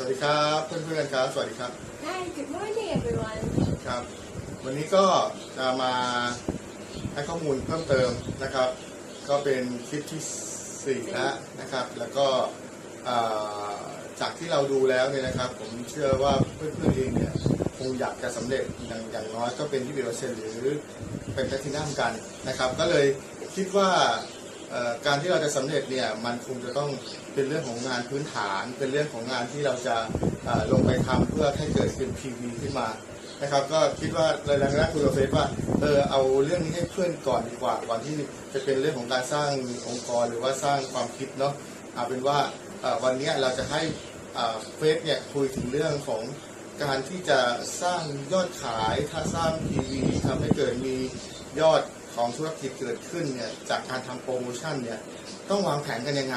วัสดีครับเพื่อนๆครับ สวัสดีครับ Hi, good morning everyone. ครับ วันนี้ก็จะมาให้ข้อมูลเพิ่มเติมนะครับ ก็เป็นคลิปที่สี่แล้วนะครับ แล้วก็อ่าจากที่เราดูแล้วเนี่ยนะครับ ผมเชื่อว่าเพื่อนๆเองเนี่ยคงอยากจะสำเร็จอย่างอย่างน้อยก็เป็นที่เบลเซนหรือเป็นแพลทินัมกันนะครับ ก็เลยคิดว่าเอ่อ การที่เราจะสำเร็จเนี่ยมันคงจะต้องเป็นเรื่องของงานพื้นฐาน เป็นเรื่องของงานที่เราจะลงไปทำเพื่อให้เกิดเป็น PV ขึ้นมานะครับก็คิดว่าเลยแรกๆคุยกับเฟซว่าเออเอาเรื่องนี้ให้เพื่อนก่อนดีกว่าก่อนที่จะเป็นเรื่องของการสร้างองค์กรหรือว่าสร้างความคิดเนาะเอาเป็นว่าวันนี้เราจะให้เฟซเนี่ยคุยถึงเรื่องของการที่จะสร้างยอดขายถ้าสร้างทีวีทำให้เกิดมียอด ของธุรกิจเกิดขึ้นเนี่ยจากการทำโปรโมชั่นเนี่ยต้องวางแผนกันยังไง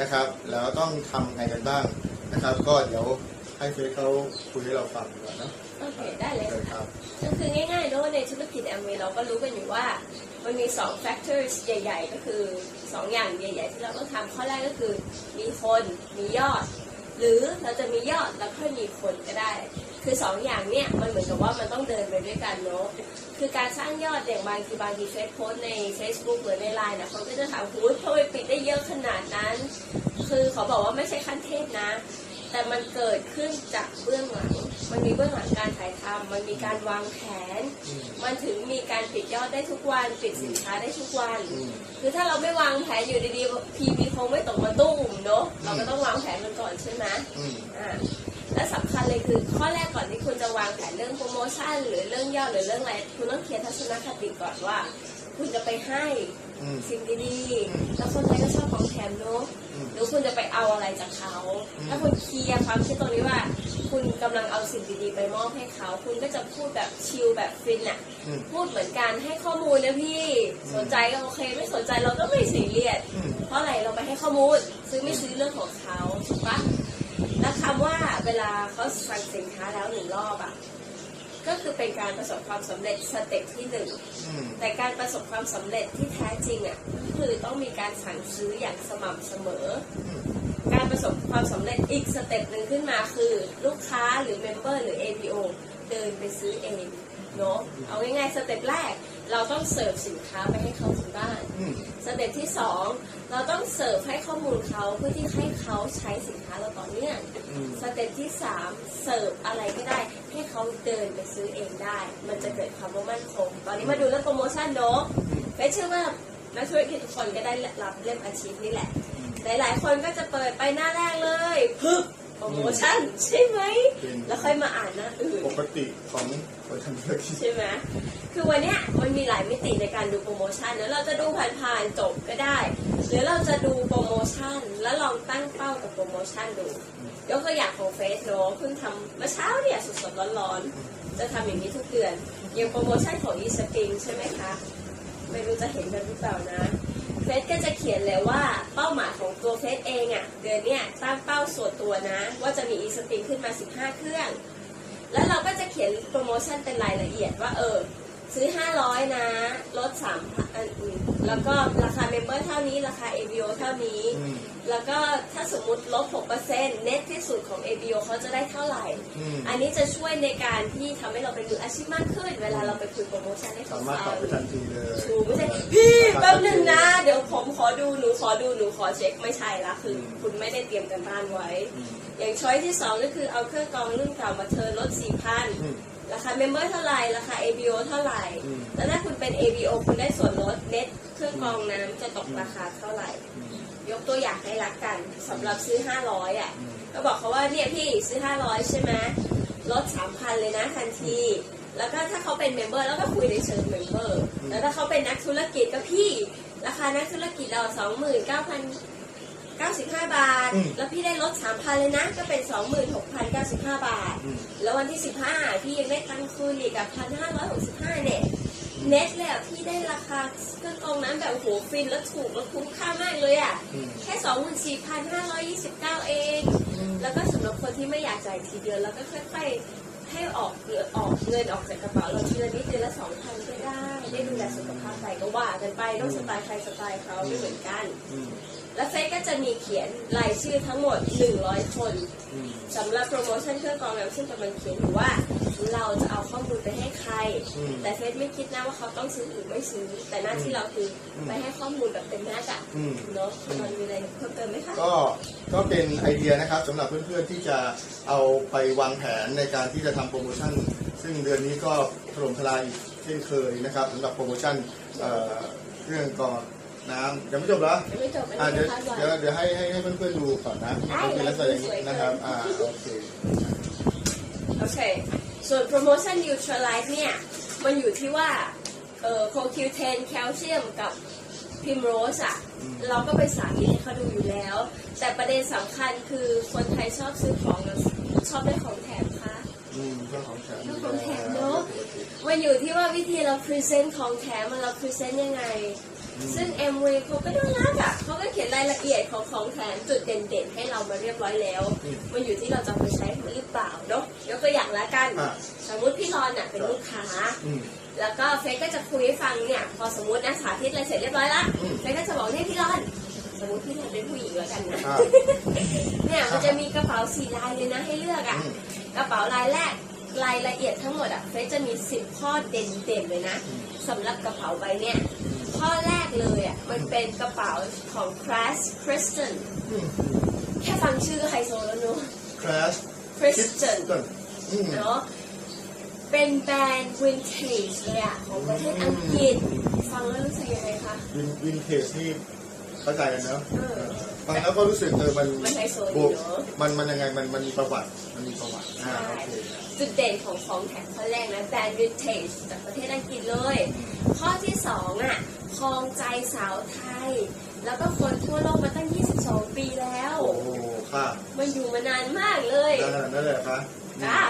นะครับ แล้วต้องทำไงกันบ้างนะครับ ก็เดี๋ยวให้เฟซเขาคุยให้เราฟังดีกว่าเนอะโอเคได้เลยเชิญคค่ะรับ ก็คือง่ายๆเนอะในธุรกิจแอมเวย์เราก็รู้กันอยู่ว่ามันมีสอง factors ใหญ่ ๆ ก็คือสองอย่างใหญ่ ๆ ที่เราต้องทำข้อแรกก็คือ มีคนมียอด หรือเราจะมียอดแล้วค่อยมีคนก็ได้ คือสองอย่างเนี้ยมันเหมือนกับว่ามันต้องเดินไปด้วยกันเนอะคือการสร้างยอดอย่างบางทีบางทีเฟซโพสใน Facebook หรือในไลน์นะเขาก็จะถามคุณทำไมปิดได้เยอะขนาดนั้น คือเขาบอกว่าไม่ใช่ขั้นเทพนะ แต่มันเกิดขึ้นจากเบื้องหลังมันมีเบื้องหลังการถ่ายทำมันมีการวางแผนอืมมันถึงมีการปิดยอดได้ทุกวันปิดสินค้าได้ทุกวันอืมคือถ้าเราไม่วางแผนอยู่ดีๆพีพีคงไม่ตกมาตุ้มเนาะเราก็ต้องวางแผนกันก่อนใช่ไหมอืมอ่า และสำคัญเลยคือข้อแรกก่อนที่คุณจะวางแผนเรื่องโปรโมชั่นหรือเรื่องยอดหรือเรื่องอะไรคุณต้องเคลียร์ทัศนคติก่อนว่า คุณจะไปให้อืมสิ่งดีๆแล้วคนไทยก็ชอบของแถมเนาะอืมหรือคุณจะไปเอาอะไรจากเขาอืมถ้าคุณเคลียร์ความคิดตรงนี้ว่า คุณกำลังเอาสิ่งดีๆ ไปมอบให้เขา คุณก็จะพูดแบบชิลแบบฟินอะอืมพูดเหมือนกันให้ข้อมูลนะพี่สนใจก็โอเค ไม่สนใจเราก็ไม่สีเรียสอืมเพราะอะไรเราไปให้ข้อมูล ซื้อไม่ซื้อเรื่องของเขาถูกปะ แล้วคำว่าเวลาเขาสั่งสินค้าแล้วหนึ่งรอบอะก็คือเป็นการประสบความสำเร็จสเต็ปที่หนึ่งอืมแต่การประสบความสำเร็จที่แท้จริงอะคือต้องมีการสั่งซื้ออย่างสม่ำเสมออืมการประสบความสำเร็จอีกสเต็ปหนึ่งขึ้นมาคือลูกค้าหรือเมมเบอร์หรือ APO เดินไปซื้อเองเนาะเอาง่ายๆสเต็ปแรก เราต้องเสิร์ฟสินค้าไปให้เขาถึง บ้านอืมสเต็ปที่สองเราต้องเสิร์ฟให้ข้อมูลเขาเพื่อที่ให้เขาใช้สินค้าเราต่อเนื่องอืมสเต็ปที่สามเสิร์ฟอะไรก็ได้ ให้เขาเดินไปซื้อเองได้ มันจะเกิดความว่ามั่นคง ตอนนี้มาดูเรื่องโปรโมชั่นเนาะเฟซเชื่อว่านักธุรกิจทุกคนก็ได้รับเรื่องอาชีพนี่แหละ หลาย ๆ คนก็จะเปิดไปหน้าแรกเลยพึบโปรโมชั่นใช่ไหมเป็นแล้วค่อยมาอ่านหน้าอื่น ปกติของคนทำธุรกิจใช่ไหม คือวันเนี้ย มีหลายมิติในการดูโปรโมชั่นแล้วเราจะดูผ่านๆจบก็ได้ หรือเราจะดูโปรโมชั่น แล้วลองตั้งเป้ากับโปรโมชั่นดูยกตัวอย่างของเฟสเนาะเพิ่งทำเมื่อเช้าเนี่ยสดๆร้อนๆ จะทำอย่างนี้ทุกเดือนอย่างโปรโมชั่นของอีสปริงใช่ไหมคะ ไม่รู้จะเห็นกันหรือเปล่านะเฟสก็จะเขียนเลยว่าเป้าหมายของตัวเฟสเองอะ่ะเดือนเนี้ยตั้งเป้าส่วนตัวนะ ว่าจะมีอีสปริงขึ้นมา 15 เครื่อง แล้วเราก็จะเขียนโปรโมชั่นเป็นรายละเอียดว่าเออ ซื้อ 500 นะ ลด3อันอื่นแล้วก็ราคาเมมเบอร์เท่านี้ราคา ABO เท่านี้อืมแล้วก็ถ้าสมมุติลบ 6%เน็ตที่สุดของ ABO เขาจะได้เท่าไหร่อืมอันนี้จะช่วยในการที่ทำให้เราเป็นมืออาชีพมากขึ้น เวลาเราไปคุยโปรโมชั่นให้เขาสามารถตฟัอบงไปทันทีเลยถูกไม่ใช่พี่แป๊บหนึ่งนะ เดี๋ยวผมขอดูหนูขอดูหนูขอเช็คไม่ใช่ละคือ คุณไม่ได้เตรียมกันบ้านไว้อืมอย่างช้อยที่สองก็คือเอาเครื่องกรองรุ่นเก่ามาเทิร์นลดอืม4,000 ราคาเมมเบอร์เท่าไหร่ราคา ABO เท่าไหร่อืมแล้วถ้าคุณเป็น ABO คุณได้ส่วนลดเน็ตเครื่องกรองน้ำจะตกราคาเท่าไหร่อืมยกตัวอย่างให้รักกันสำหรับซื้อ 500อะอืมก็บอกเขาว่าเนี่ยพี่ซื้อ 500 ใช่ไหมลด 3,000 เลยนะทันที แล้วก็ถ้าเขาเป็นเมมเบอร์แล้วก็คุยในเชิงเมมเบอร์ แล้วถ้าเขาเป็นนักธุรกิจก็พี่ ราคานักธุรกิจเรา 29,095 บาท อืมแล้วพี่ได้ลด 3,000 เลยนะ ก็เป็น 26,095 บาท อืม แล้ววันที่ 15 พี่ยังได้ตังค์คืนอีกกับ1,565เน็ตเน็ตเลยอะพี่ได้ราคาเครื่องกรองน้ำแบบโอ้โหฟินแล้วถูกแล้วคุ้มค่ามากเลยอะอืม แค่ 24,529 เอง แล้วก็สำหรับคนที่ไม่อยากจ่ายทีเดียวแล้วก็ค่อยๆให้ออกเหลือออกเงินออกจากกระเป๋าเราทีละนิดเดือนละสองพันก็ได้ ได้ดูแลสุขภาพไปก็ว่ากันไปต้องสไตล์ใครสไตล์เขาไม่เหมือนกัน อืม และเฟซก็จะมีเขียนรายชื่อทั้งหมด 100 คนอืมสำหรับโปรโมชั่นเครื่องกรองน้ำซึ่งกำลังเขียนอยู่ว่า เราจะเอาข้อมูลไปให้ใครอืมแต่เฟซไม่คิดนะว่าเขาต้องซื้อหรือไม่ซื้อ แต่หน้าที่เราคืออมไปให้ข้อมูลแบบเต็มหน้ากะอืมเนาะมันมีอะไรเพิ่มเติมไหมคะก็ก็เป็นไอเดียนะครับสำหรับเพื่อนๆที่จะเอาไปวางแผนในการที่จะทำโปรโมชั่น ซึ่งเดือนนี้ก็ถล่มทลายอีกเช่นเคยนะครับสำหรับโปรโมชั่นเอ่อเครื่องกรอง น้ำยังไม่จบเหรอยังไม่จบอันอ่านี้เดี๋ยวนะคะเดี๋ยวเดี๋ยวให้ให้ให้เพื่อนๆดูก่อนนะได้เป็นลักษณะอย่างนี้นะครับสวยๆอ่าโอเคโอเคส่วนโปรโมชั่น Neutralize เนี่ย มันอยู่ที่ว่าเอ่อ CoQ10 แคลเซียมกับพิมโรสอะอืมเราก็ไปสาธิตให้เขาดูอยู่แล้ว แต่ประเด็นสำคัญคือคนไทยชอบซื้อของแล้วชอบได้ของแถมค่ะอืมเรื่องของแถมเรื่องของแถมเนอะมันอยู่ที่ว่าวิธีเราพรีเซนต์ของแถมมันเราพรีเซนต์ยังไง ซึ่ง m w เขาก็น่ารักอะเขาก็เขียนรายละเอียดของของแถมจุดเด่นๆ ให้เรามาเรียบร้อยแล้วอืมมันอยู่ที่เราจะเอาไปใช้มันหรือเปล่าเนาะยกตัวอย่างละกัน อะสมมติพี่รอนอะเป็นลูกค้า อืม แล้วก็เฟซก็จะคุยให้ฟังเนี่ย พอสมมตินะสาธิตอะไรเสร็จเรียบร้อยละอืมเฟซก็จะบอกเนี่ยพี่รอน สมมติพี่รอนเป็นผู้หญิงแล้วกันนะ อ่า เนี่ยมันจะมีกระเป๋าสี่ลายเลยนะให้เลือกอะอืมกระเป๋าลายแรกรายละเอียดทั้งหมดอะเฟซจะมีสิบข้อเด่นๆเลยนะอืม สำหรับกระเป๋าใบเนี่ย ข้อแรกเลยอะมันเป็นกระเป๋าของ Crash Christian อืมแค่ฟังชื่อก็ไฮโซแล้วเนอะ crash Christian อืมเนาะเป็นแบรนด์วินเทจเลยอะของประเทศอังกฤษ ฟังแล้วรู้สึกยังไงคะวินวินเทจนี่ เข้าใจกันเนอะเออฟังแล้วก็รู้สึกเออมันมันไฮโซดีบวกเนอะ มันมันยังไงมันมันมีประวัติมันมีประวัติอ่าโอเคจุดเด่นของของแถมข้อแรกนะแบรนด์วินเทจจากประเทศอังกฤษเลย ข้อที่สองอะครองใจสาวไทย แล้วก็คนทั่วโลกมาตั้ง 22 ปีแล้ว โอ้โหค่ะมันอยู่มานานมากเลยนั่นแหละนั่นแหละครับค่ะ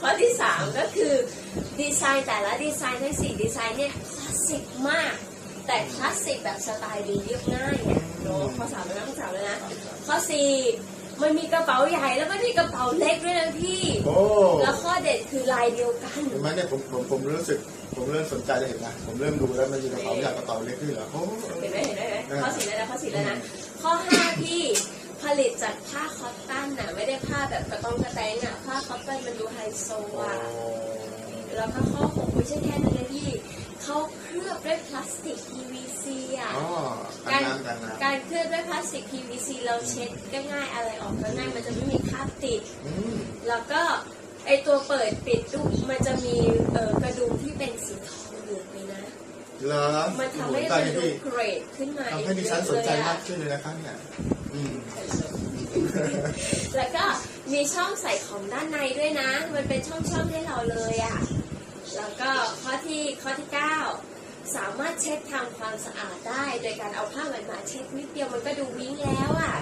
ข้อที่สามก็คือดีไซน์แต่ละดีไซน์ทั้งสี่ดีไซน์เนี่ยคลาสสิกมาก แต่คลาสสิกแบบสไตล์ดีเรียบง่ายเนี่ยโน้ข้อสามแล้วนะข้อสามแล้วนะข้อสี่มันมีกระเป๋าใหญ่แล้วก็มีกระเป๋าเล็กด้วยนะพี่ โอ้แล้วข้อเด็ดคือลายเดียวกันเห็นไหมเนี่ยผมผมผมรู้สึก ผมเริ่มสนใจแล้วเห็นนะผมเริ่มดูแล้วมันมีกระเป๋าใหญ่กระเป๋าเล็กด้วยเหรอโอ้เห็นไหมเห็นไหมเห็นไหมอ่าข้อสี่แล้วนะข้อสี่แล้วนะข้อห้าพี่ผลิตจากผ้าคอตตอนน่ะไม่ได้ผ้าแบบกระต้องกระแตงอะผ้าคอตตอนมันดูไฮโซอะแล้วก็ข้อหกไม่ใช่แค่นั้นนะพี่ เขาเคลือบด้วยพลาสติก PVC อะอ๋อกันน้ำกันน้ำการเคลือบด้วยพลาสติก PVC เราเช็ดก็ง่ายอะไรออกก็ง่ายมันจะไม่มีคราบติด อืมแล้วก็ไอตัวเปิดปิดดูมันจะมีเออกระดุมที่เป็นสีทองเหลืองเลยนะ เหรอมันทำให้โอ้มันโหดูพี่เกรดขึ้นมาทำให้ดิฉันสนใจมากเลยอะขึ้นเลยนะครับเนี่ยอืมแล้วก็มีช่องใส่ของด้านในด้วยนะ มันเป็นช่องๆให้เราเลยอะ่ะ แล้วก็ข้อที่ข้อที่ 9 สามารถเช็ดทำความสะอาดได้ โดยการเอาผ้ามันมาเช็ดนิดเดียวมันก็ดูวิ่งแล้วอะ่ะ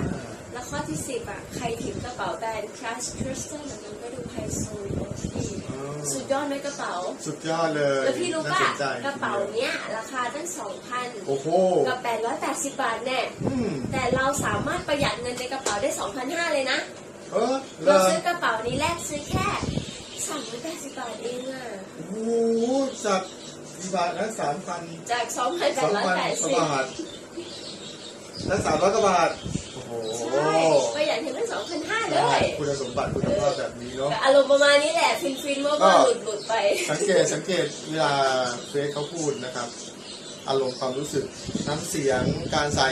แล้วข้อที่ 10อะใครถือกระเป๋าแบรนด์ Crash Crystal มันก็ดูไฮโซเนอะพี่อ๋อสุดยอดไหมกระเป๋า สุดยอดเลยแล้วพี่รู้ป่ะน่าสนใจกระเป๋าเนี้ยราคาตั้ง2,000โอ้โหกับ880บาทแน่อืมแต่เราสามารถประหยัดเงินในกระเป๋าได้2,500เลยนะ เออเหรเราอซื้อกระเป๋านี้แรกซื้อแค่สามร้อยแปดสิบบาทเองอะ โอ้โห จากกี่บาทนะสามพันจากสองพันแปสอดงร้อยพันแปดกว่าสิบบาทและสามร้อยกว่าบาทโอ้โหใช่ประหยัดถึงได้สองพันห้าเลได้ย คุณสมบัติคุณภาพแบบนี้เนาะก็อารมณ์ประมาณนี้แหละ ฟินฟินๆว่าว่าหลุดหลุดๆไป สังเกตสังเกตเวลาเฟซเขาพูดนะครับ อารมณ์ความรู้สึกน้ำเสียงการใส่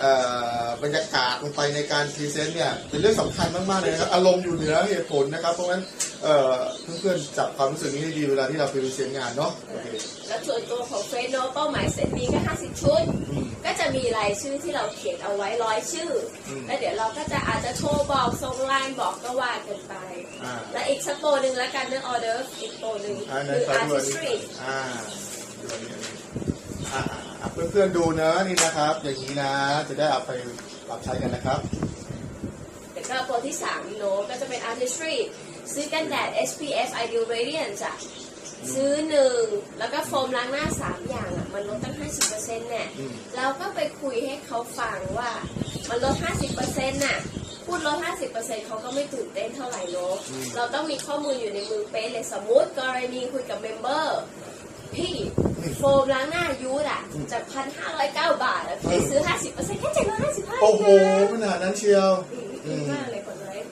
เอ่อ บรรยากาศลงไปในการพรีเซนต์เนี่ยเป็นเรื่องสำคัญมากๆเลยนะครับอารมณ์อยู่เหนือเหตุผลนะครับ เพราะฉะนั้นเอ่อเพื่อนๆจับความรู้สึกนี้ให้ดีเวลาที่เราไปพรีเซนต์งานเนาะโอเคแล้วส่วนตัวของเฟซโนเป้าหมายเซตนี้ก็ห้าสิบชุดอืมก็จะมีรายชื่อที่เราเขียนเอาไว้ร้อยชื่ออมแล้วเดี๋ยวเราก็จะอาจจะโทรบอกส่งไลน์บอกก็ว่ากันไปอ่าและอีกสักโปรหนึ่งแล้วกันเรื่องออเดอร์อีกโปรหนึ่งอ่าในคือไฟดูอันนี้ artistry อ่าดูอันนี้อันนี้อ่าอ่า เพื่อนๆดูเนอะนี่นะครับ อย่างนี้นะ จะได้เอาไปปรับใช้กันนะครับแล้วก็โปรที่3โนก็จะเป็น artistry ซื้อกันแดด SPF Ideal Radiance จ้ะซื้อหนึ่งแล้วก็โฟมล้างหน้า3อย่างอะมันลดตั้ง50%เนี่ยอืมเราก็ไปคุยให้เขาฟังว่า มันลด50%น่ะพูดลด50%เขาก็ไม่ตื่นเต้นเท่าไหร่เนอะอืมเราต้องมีข้อมูลอยู่ในมือเป๊ะเลยสมมติกรณีคุยกับเมมเบอร์พี่ โฟมล้างหน้ายูดอะ จากพันห้าร้อยเก้าบาทอะพี่ซื้อห้าสิบเปอร์เซ็นต์แค่เจ็ดร้อยห้าสิบห้าโอ้โหขนาดนั้นเชียวดีมากเลยคนไลฟ์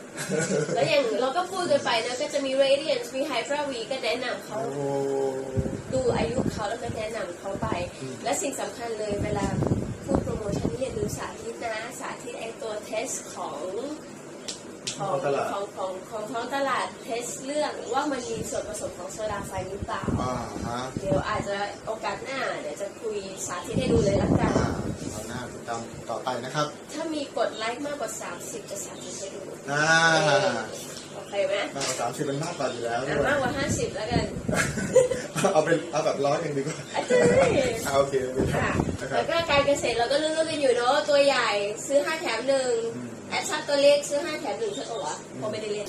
แล้วอย่างเราก็พูดกันไปนะก็จะมี Radiance มี Hydra V ก็แนะนำเขาโอ้ดูอายุเขาแล้วก็แนะนำเขาไปอืมและสิ่งสำคัญเลยเวลาพูดโปรโมชั่นนี่อย่าลืมสาธิตนะ สาธิตไอตัวเทสของ ของตลาด ของของของท้องตลาดเทสเรื่องว่ามันมีส่วนผสมของโซดาไฟหรือเปล่า อ่าฮะเดี๋ยวอาจจะโอกาสหน้าเดี๋ยวจะคุยสาธิตให้ดูเลยละกัน อ่าเอาหน้าติดตามต่อไปนะครับถ้ามีกดไลค์มากกว่า 30 จะสาธิตให้ดูอ่า โอเคไหมมากกว่าสามสิบเป็นมากกว่าอยู่แล้วด้อะวยมากกว่า 50 แล้วกัน เอาเป็นเอาแบบร้อยเองดีกว่าอาจารย์อ่าโอเคเป็นค่ะ นะครัแล้บวก็การเกษตรเราก็รู้ๆกันอยู่เนาะตัวใหญ่ซื้อ 5 แถมหนึ่ง อืม แอดชัดตัวเล็กซื้อ5แถมหนึ่งใช่ปะวะเพราะไม่ได้เล่น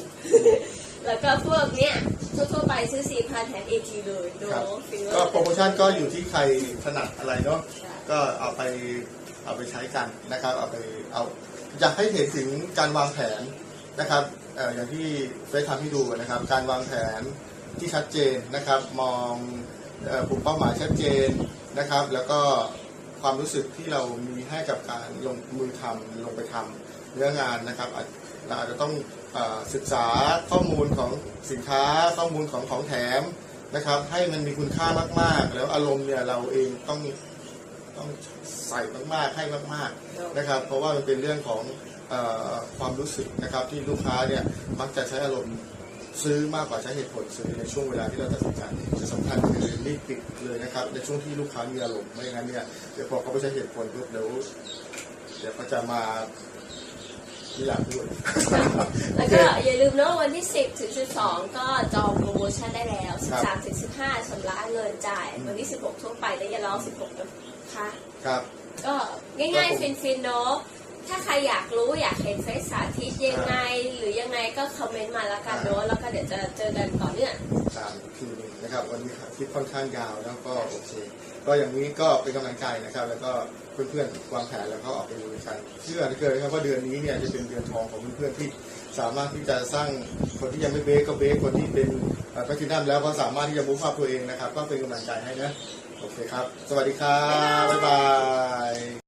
แล้วก็พวกเนี้ยทั่วๆไปซื้อ4,000แถม AG เลยเนาครับะฟิงเกอก็ร์โปรโมชั่นก็อยู่ที่ใครถนัดอะไรเนาะก็เอาไปเอาไปใช้กันนะครับ เอาไปเอาอยากให้เห็นถึงการวางแผนนะครับเอ่ออย่างที่เฟซทำให้ดูนะครับ การวางแผนที่ชัดเจนนะครับ มองเอ่อกลุ่มเป้าหมายชัดเจนนะครับ แล้วก็ความรู้สึกที่เรามีให้กับการลงมือทำลงไปทำ เนื้องานนะครับอาจเราอาจจะต้องอศึกษาข้อมูลของสินค้าข้อมูลของของแถมนะครับ ให้มันมีคุณค่ามาก ๆ แล้วอารมณ์เนี่ยเราเองต้องต้องใส่มากๆให้มากๆนะครับ เพราะว่ามันเป็นเรื่องของอความรู้สึกนะครับที่ลูกค้าเนี่ยมักจะใช้อารมณ์ซื้อมากกว่าใช้เหตุผลซื้อในช่วงเวลาที่เราตัดสินใจที่สำคัญคือรีบปิดเลยนะครับ ในช่วงที่ลูกค้ามีอารมณ์ไม่งั้นเนี่ยเดี๋ยวพอเขาไปใช้เหตุผลปุ๊บเดี๋ยวเดี๋ยวเขาจะมา ไม่อยากพูดแล้วก็อย่าลืมเนาะวันที่ 10 ถึง 12 ก็จองโปรโมชั่นได้แล้วครับ13 ถึง 15ชำระเงินจ่าย วันที่ 16 ทั่วไปแต่อย่าร้อง16 นะคะครับ ก็ง่ายๆ ฟินๆ เนาะถ้าใครอยากรู้อยากเห็นเฟซสาธิตยังไง หรือยังไงก็คอมเมนต์มาแล้วกันเนาะแล้วก็เดี๋ยวจะเจอกัน คลิปค่อนข้างยาวแล้วก็โอเค ก็อย่างนี้ก็เป็นกำลังใจนะครับ แล้วก็เพื่อนๆวางแผนแล้วก็ออกไปดูกันเชื่อเหลือเกินนะครับว่าเดือนนี้เนี่ยจะเป็นเดือนทองของเพื่อนๆที่สามารถที่จะสร้างคนที่ยังไม่เบสก็เบสคนที่เป็นแพทินัมแล้วก็สามารถที่จะมูฟอัพตัวเองนะครับ ก็เป็นกำลังใจให้นะโอเคครับ สวัสดีครับบ๊ายบาย